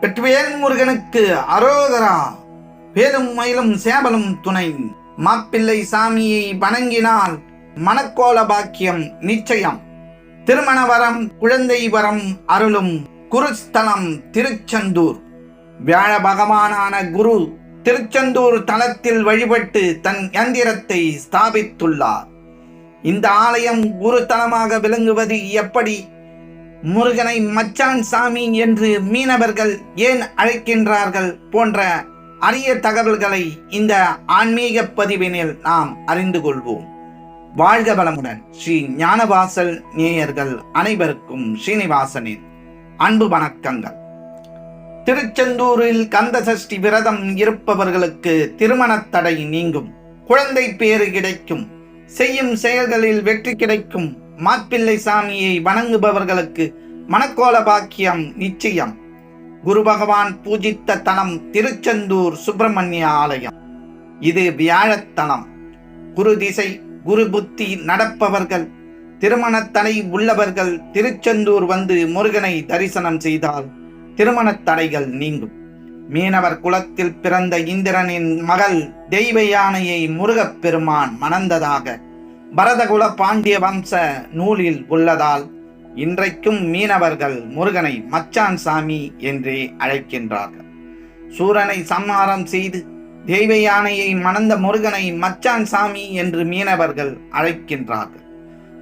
வெற்றிவேல் முருகனுக்கு அரோகரா. வேலும் மயிலும் சேவலும் துணை. மாப்பிள்ளை சாமியை வணங்கினால் மணக்கோல பாக்கியம் நிச்சயம். திருமண வரம் குழந்தை வரம் அருளும் குருஸ்தலம் திருச்செந்தூர். வியாழ பகவானான குரு திருச்செந்தூர் தலத்தில் வழிபட்டு தன் யந்திரத்தை ஸ்தாபித்துள்ளார். இந்த ஆலயம் குரு தலமாக விளங்குவது எப்படி? முருகனை மச்சான் சாமி என்று மீனவர்கள் ஏன் அழைக்கின்றார்கள் போன்ற அரிய தகவல்களை இந்த ஆன்மீக பதிவினில் நாம் அறிந்து கொள்வோம். வாழ்க வளமுடன். ஸ்ரீ ஞானவாசல் நேயர்கள் அனைவருக்கும் ஸ்ரீனிவாசனின் அன்பு வணக்கங்கள். திருச்செந்தூரில் கந்தசஷ்டி விரதம் இருப்பவர்களுக்கு திருமணத் தடை நீங்கும். குழந்தை பேறு கிடைக்கும். செய்யும் செயல்களில் வெற்றி கிடைக்கும். மாப்பிள்ளை சாமியை வணங்குபவர்களுக்கு மணக்கோல பாக்கியம் நிச்சயம். குரு பகவான் பூஜித்த தலம் திருச்செந்தூர் சுப்பிரமணிய ஆலயம். இது வியாழத்தலம். குரு திசை குரு புத்தி நடப்பவர்கள் திருமணத்தடை உள்ளவர்கள் திருச்செந்தூர் வந்து முருகனை தரிசனம் செய்தால் திருமணத் தடைகள் நீங்கும். மீனவர் குலத்தில் பிறந்த இந்திரனின் மகள் தெய்வ யானையை முருகப் பெருமான் மணந்ததாக பரதகுல பாண்டிய வம்ச நூலில் உள்ளதால் இன்றைக்கும் மீனவர்கள் முருகனை மச்சான் சாமி என்றே அழைக்கின்றார்கள். சூரனை சம்ஹாரம் செய்து தெய்வ யானையை மணந்த முருகனை மச்சான் சாமி என்று மீனவர்கள் அழைக்கின்றார்கள்.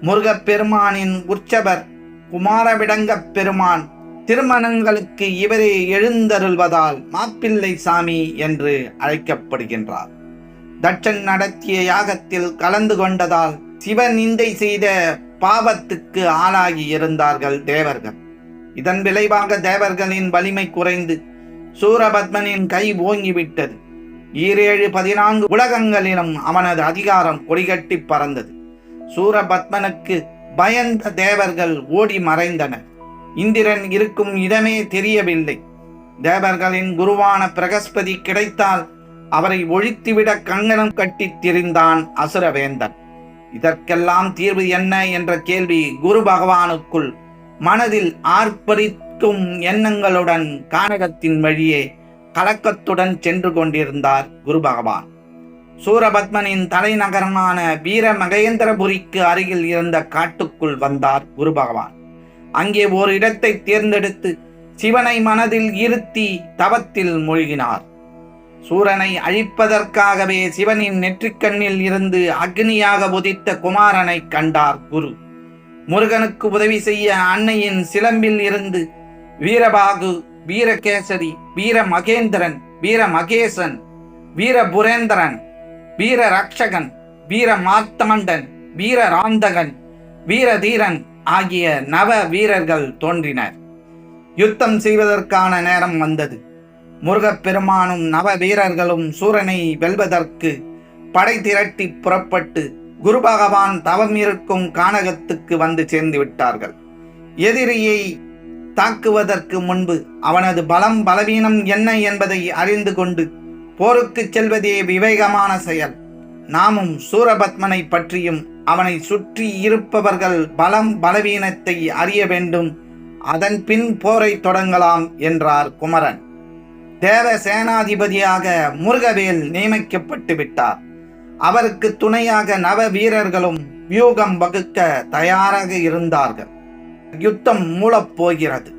முருகப் பெருமானின் உற்சவர் குமாரவிடங்கப் பெருமான் திருமணங்களுக்கு இவரே எழுந்தருள்வதால் மாப்பிள்ளை சாமி என்று அழைக்கப்படுகின்றார். தட்சன் நடத்திய யாகத்தில் கலந்து கொண்டதால் சிவன் நிந்தை செய்த பாவத்துக்கு ஆளாகி இருந்தார்கள் தேவர்கள். இதன் விளைவாக தேவர்களின் வலிமை குறைந்து சூரபத்மனின் கை ஓங்கிவிட்டது. ஈரேழு பதினான்கு உலகங்களிலும் அவனது அதிகாரம் கொடிகட்டி பறந்தது. சூரபத்மனுக்கு பயந்த தேவர்கள் ஓடி மறைந்தனர். இந்திரன் இருக்கும் இடமே தெரியவில்லை. தேவர்களின் குருவான பிரகஸ்பதி கிடைத்தால் அவரை ஒழித்துவிட கங்கணம் கட்டித் திரிந்தான் அசுரவேந்தன். இதற்கெல்லாம் தீர்வு என்ன என்ற கேள்வி குரு பகவானுக்குள் மனதில் ஆர்ப்பரிக்கும் எண்ணங்களுடன் கானகத்தின் வழியே கலக்கத்துடன் சென்று கொண்டிருந்தார் குரு பகவான். சூரபத்மனின் தலைநகரமான வீர மகேந்திரபுரிக்கு அருகில் இருந்த காட்டுக்குள் வந்தார் குரு பகவான். அங்கே ஒரு இடத்தை தேர்ந்தெடுத்து சிவனை மனதில் இருத்தி தவத்தில் மூழ்கினார். சூரனை அழிப்பதற்காகவே சிவனின் நெற்றிக்கண்ணில் இருந்து அக்னியாக உதித்த குமாரனை கண்டார் குரு. முருகனுக்கு உதவி செய்ய அன்னையின் சிலம்பில் இருந்து வீரபாகு வீரகேசரி வீர மகேந்திரன் வீர மகேசன் வீரபுரேந்திரன் வீர ரக்ஷகன் வீர மாத்தமண்டன் வீர ராந்தகன் வீரதீரன் ஆகிய நவ வீரர்கள் தோன்றினர். யுத்தம் செய்வதற்கான நேரம் வந்தது. முருகப்பெருமானும் நவ வீரர்களும் சூரனை வெல்வதற்கு படை திரட்டி புறப்பட்டு குரு பகவான் தவம் இருக்கும் கானகத்துக்கு வந்து சேர்ந்து விட்டார்கள். எதிரியை தாக்குவதற்கு முன்பு அவனது பலம் பலவீனம் என்ன என்பதை அறிந்து கொண்டு போருக்கு செல்வதே விவேகமான செயல். நாமும் சூரபத்மனை பற்றியும் அவனை சுற்றி இருப்பவர்கள் பலம் பலவீனத்தை அறிய வேண்டும். அதன் பின் போரை தொடங்கலாம் என்றார் குமரன். தேவ சேனாதிபதியாக முருகவேல் நியமிக்கப்பட்டு விட்டார். அவருக்கு துணையாக நவ வீரர்களும் வியூகம் வகுக்க தயாராக இருந்தார்கள். யுத்தம் மூலப் போகிறது.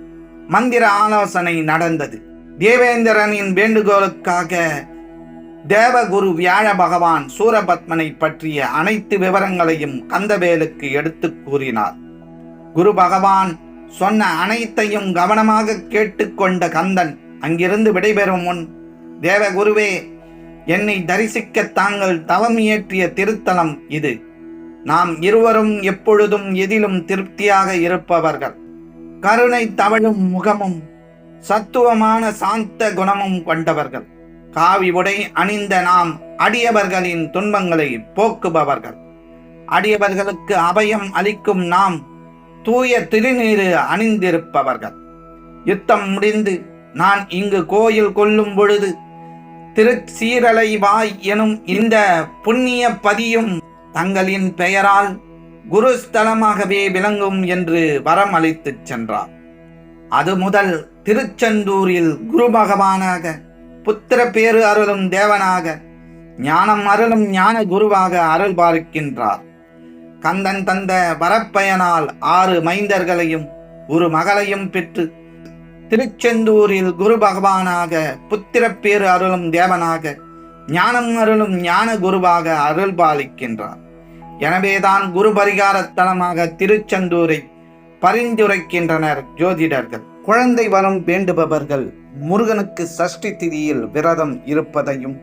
மந்திர ஆலோசனை நடந்தது. தேவேந்திரனின் வேண்டுகோளுக்காக தேவகுரு வியாழ பகவான் சூரபத்மனை பற்றிய அனைத்து விவரங்களையும் கந்தவேலுக்கு எடுத்துக் கூறினார். குரு பகவான் சொன்ன அனைத்தையும் கவனமாக கேட்டுக்கொண்ட கந்தன் அங்கிருந்து விடைபெறும் முன் தேவகுருவே என்னை தரிசிக்க தாங்கள் தவம் இயற்றிய திருத்தலம் இது. நாம் இருவரும் எப்பொழுதும் எதிலும் திருப்தியாக இருப்பவர்கள். கருணை தவழும் முகமும் சத்துவமான சாந்த குணமும் கொண்டவர்கள். காவி உடை அணிந்த நாம் அடியவர்களின் துன்பங்களை போக்குபவர்கள். அடியவர்களுக்கு அபயம் அளிக்கும் நாம் தூய திருநீறு அணிந்திருப்பவர்கள். யுத்தம் முடிந்து நான் இங்கு கோயில் கொள்ளும் பொழுது திருச்சீரலைவாய் எனும் இந்த புண்ணிய பதியும் தங்களின் பெயரால் குருஸ்தலமாகவே விளங்கும் என்று வரம் அளித்துச் சென்றார். அது முதல் திருச்செந்தூரில் குரு பகவானாக புத்திர பேரு அருளும் தேவனாக ஞானம் அருளும் ஞான குருவாக அருள் பார்க்கின்றார் கந்தன் தந்த வரப்பயனால் ஆறு மைந்தர்களையும் ஒரு மகளையும் பெற்று திருச்செந்தூரில் குரு பகவானாக புத்திரப்பேறு பேரு அருளும் தேவனாக ஞானம் அருளும் ஞான குருவாக அருள் பாலிக்கின்றார். எனவேதான் குரு பரிகார தலமாக திருச்செந்தூரை பரிந்துரைக்கின்றனர் ஜோதிடர்கள். குழந்தை வரம் வேண்டுபவர்கள் முருகனுக்கு சஷ்டி திதியில் விரதம் இருப்பதையும்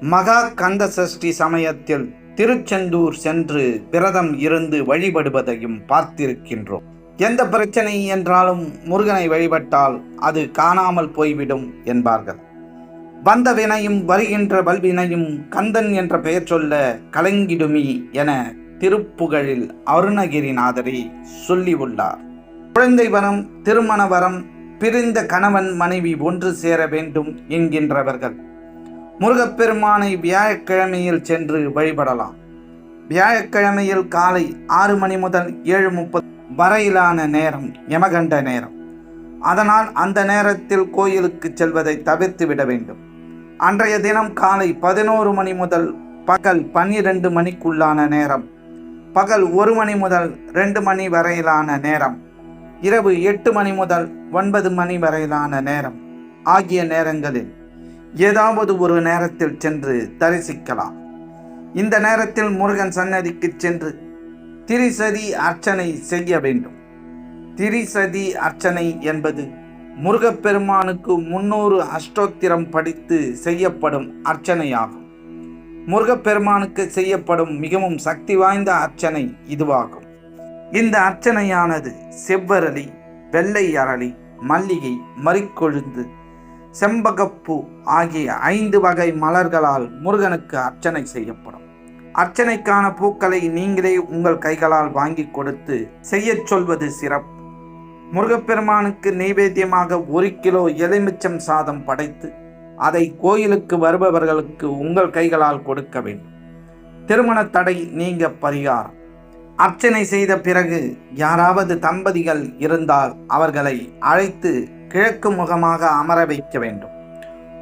மகா கந்த சஷ்டி சமயத்தில் திருச்செந்தூர் சென்று விரதம் இருந்து வழிபடுவதையும் பார்த்திருக்கின்றோம். எந்த பிரச்சனை என்றாலும் முருகனை வழிபட்டால் அது காணாமல் போய்விடும் என்பார்கள். வந்த வினையும் வருகின்ற வல்வினையும் கந்தன் என்ற பெயர் சொல்ல கலங்கிடுமி என திருப்புகழில் அருணகிரிநாதரே சொல்லி உள்ளார். குழந்தை வரம் திருமண வரம் பிரிந்த கணவன் மனைவி ஒன்று சேர வேண்டும் என்கின்றவர்கள். முருகப்பெருமானை வியாழக்கிழமையில் சென்று வழிபடலாம். வியாழக்கிழமையில் காலை ஆறு மணி முதல் ஏழு முப்பது வரையிலான நேரம் யமகண்ட நேரம். அதனால் அந்த நேரத்தில் கோயிலுக்கு செல்வதை தவிர்த்து விட வேண்டும். அன்றைய தினம் காலை பதினோரு மணி முதல் பகல் பன்னிரண்டு மணிக்குள்ளான நேரம். பகல் ஒரு மணி முதல் ரெண்டு மணி வரையிலான நேரம். இரவு எட்டு மணி முதல் ஒன்பது மணி வரையிலான நேரம் ஆகிய நேரங்களில் ஏதாவது ஒரு நேரத்தில் சென்று தரிசிக்கலாம். இந்த நேரத்தில் முருகன் சன்னதிக்கு சென்று திரிசதி அர்ச்சனை செய்ய வேண்டும். திரிசதி அர்ச்சனை என்பது முருகப்பெருமானுக்கு முன்னூறு அஷ்டோத்திரம் படித்து செய்யப்படும் அர்ச்சனையாகும். முருகப்பெருமானுக்கு செய்யப்படும் மிகவும் சக்தி வாய்ந்த அர்ச்சனை இதுவாகும். இந்த அர்ச்சனையானது செவ்வரளி வெள்ளை அரளி மல்லிகை மறிக்கொழுந்து செம்பகப்பூ ஆகிய ஐந்து வகை மலர்களால் முருகனுக்கு அர்ச்சனை செய்யப்படும். அர்ச்சனைக்கான பூக்களை நீங்களே உங்கள் கைகளால் வாங்கி கொடுத்து செய்யச் சொல்வது சிறப்பு. முருகப்பெருமானுக்கு நைவேத்தியமாக ஒரு கிலோ எலுமிச்சம் சாதம் படைத்து அதை கோயிலுக்கு வருபவர்களுக்கு உங்கள் கைகளால் கொடுக்க வேண்டும். திருமண தடை நீங்க பரிகாரம். அர்ச்சனை செய்த பிறகு யாராவது தம்பதிகள் இருந்தால் அவர்களை அழைத்து கிழக்கு முகமாக அமர வைக்க வேண்டும்.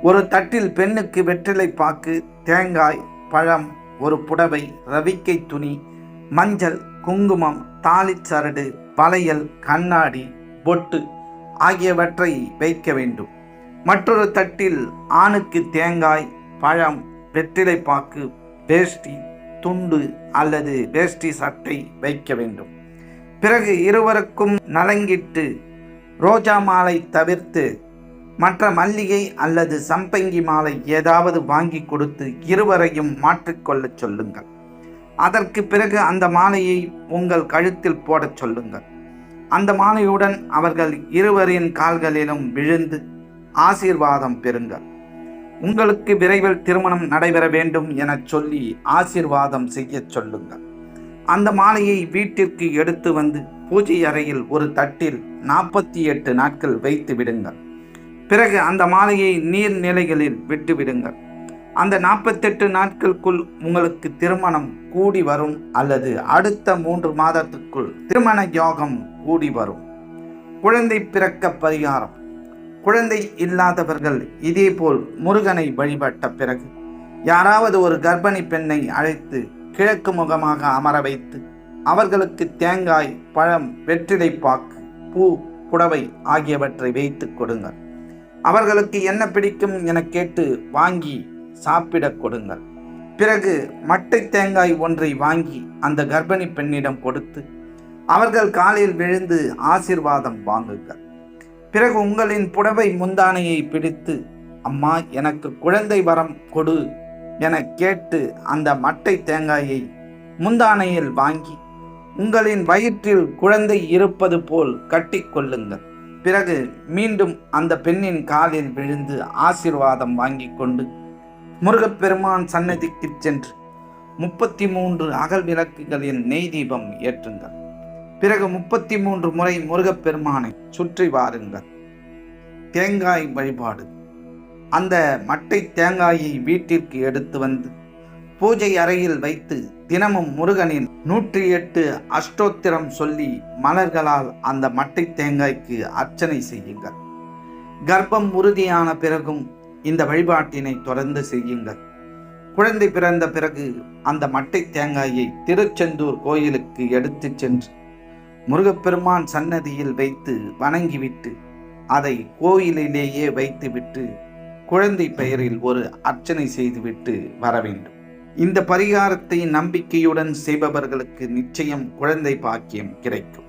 ஒரு தட்டில் பெண்ணுக்கு வெற்றிலை பாக்கு தேங்காய் பழம் ஒரு புடவை ரவிக்கை துணி மஞ்சள் குங்குமம் தாலிச் சரடு வளையல் கண்ணாடி பொட்டு ஆகியவற்றை வைக்க வேண்டும். மற்றொரு தட்டில் ஆணுக்கு தேங்காய் பழம் வெற்றிலைப்பாக்கு வேஷ்டி துண்டு அல்லது வேஷ்டி சட்டை வைக்க வேண்டும். பிறகு இருவருக்கும் நலங்கிட்டு ரோஜா மாலை தவிர்த்து மற்ற மல்லிகை அல்லது சம்பங்கி மாலை ஏதாவது வாங்கி கொடுத்து இருவரையும் மாற்றிக்கொள்ளச் சொல்லுங்கள். அதற்கு பிறகு அந்த மாலையை உங்கள் கழுத்தில் போடச் சொல்லுங்கள். அந்த மாலையுடன் அவர்கள் இருவரின் கால்களிலும் விழுந்து ஆசீர்வாதம் பெறுங்கள். உங்களுக்கு விரைவில் திருமணம் நடைபெற வேண்டும் என சொல்லி ஆசீர்வாதம் செய்யச் சொல்லுங்கள். அந்த மாலையை வீட்டிற்கு எடுத்து வந்து பூஜை அறையில் ஒரு தட்டில் நாற்பத்தி எட்டு நாட்கள் வைத்து விடுங்கள். பிறகு அந்த மாலையை நீர்நிலைகளில் விட்டுவிடுங்கள். அந்த நாற்பத்தெட்டு நாட்களுக்குள் உங்களுக்கு திருமணம் கூடி வரும் அல்லது அடுத்த மூன்று மாதத்துக்குள் திருமண யோகம் கூடி வரும். குழந்தை பிறக்க பரிகாரம். குழந்தை இல்லாதவர்கள் இதேபோல் முருகனை வழிபட்ட பிறகு யாராவது ஒரு கர்ப்பிணி பெண்ணை அழைத்து கிழக்கு முகமாக அமர வைத்து அவர்களுக்கு தேங்காய் பழம் வெற்றிலை பாக்கு பூ புடவை ஆகியவற்றை வைத்து கொடுங்கள். அவர்களுக்கு என்ன பிடிக்கும் என கேட்டு வாங்கி சாப்பிடக் கொடுங்கள். பிறகு மட்டை தேங்காய் ஒன்றை வாங்கி அந்த கர்ப்பிணி பெண்ணிடம் கொடுத்து அவர்கள் காலில் விழுந்து ஆசிர்வாதம் வாங்குங்கள். பிறகு உங்களின் புடவை முந்தானையை பிடித்து அம்மா எனக்கு குழந்தை வரம் கொடு என கேட்டு அந்த மட்டை தேங்காயை முந்தானையில் வாங்கி உங்களின் வயிற்றில் குழந்தை இருப்பது போல் கட்டிக்கொள்ளுங்கள் பிறகு மீண்டும் அந்த பெண்ணின் காலில் விழுந்து ஆசிர்வாதம் வாங்கி கொண்டு முருகப்பெருமான் சன்னதிக்கு சென்று முப்பத்தி மூன்று அகல் விளக்குகளின் நெய் தீபம் ஏற்றுங்கள். பிறகு முப்பத்தி மூன்று முறை முருகப்பெருமானை சுற்றி வாருங்கள். தேங்காய் வழிபாடு. அந்த மட்டை தேங்காயை வீட்டிற்கு எடுத்து வந்து பூஜை அறையில் வைத்து தினமும் முருகனின் நூற்றி எட்டு அஷ்டோத்திரம் சொல்லி மலர்களால் அந்த மட்டை தேங்காய்க்கு அர்ச்சனை செய்யுங்கள். கர்ப்பம் உறுதியான பிறகும் இந்த வழிபாட்டினை தொடர்ந்து செய்யுங்கள். குழந்தை பிறந்த பிறகு அந்த மட்டை தேங்காயை திருச்செந்தூர் கோயிலுக்கு எடுத்துச் சென்று முருகப்பெருமான் சன்னதியில் வைத்து வணங்கிவிட்டு அதை கோயிலிலேயே வைத்துவிட்டு குழந்தை பெயரில் ஒரு அர்ச்சனை செய்துவிட்டு வர வேண்டும். இந்த பரிகாரத்தை நம்பிக்கையுடன் செய்பவர்களுக்கு நிச்சயம் குழந்தை பாக்கியம் கிடைக்கும்.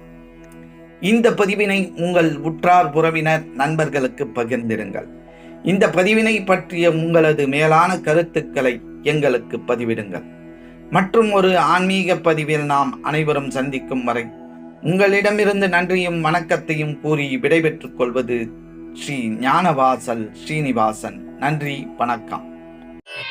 இந்த பதிவினை உங்கள் உற்றார் உறவினர் நண்பர்களுக்கு பகிர்ந்திடுங்கள் இந்த பதிவினை பற்றிய உங்களது மேலான கருத்துக்களை எங்களுக்கு பதிவிடுங்கள். மற்றும் ஒரு ஆன்மீக பதிவில் நாம் அனைவரும் சந்திக்கும் வரை உங்களிடமிருந்து நன்றியும் வணக்கத்தையும் கூறி விடைபெற்றுக் கொள்வது ஸ்ரீ ஞானவாசல் ஸ்ரீனிவாசன். நன்றி வணக்கம்.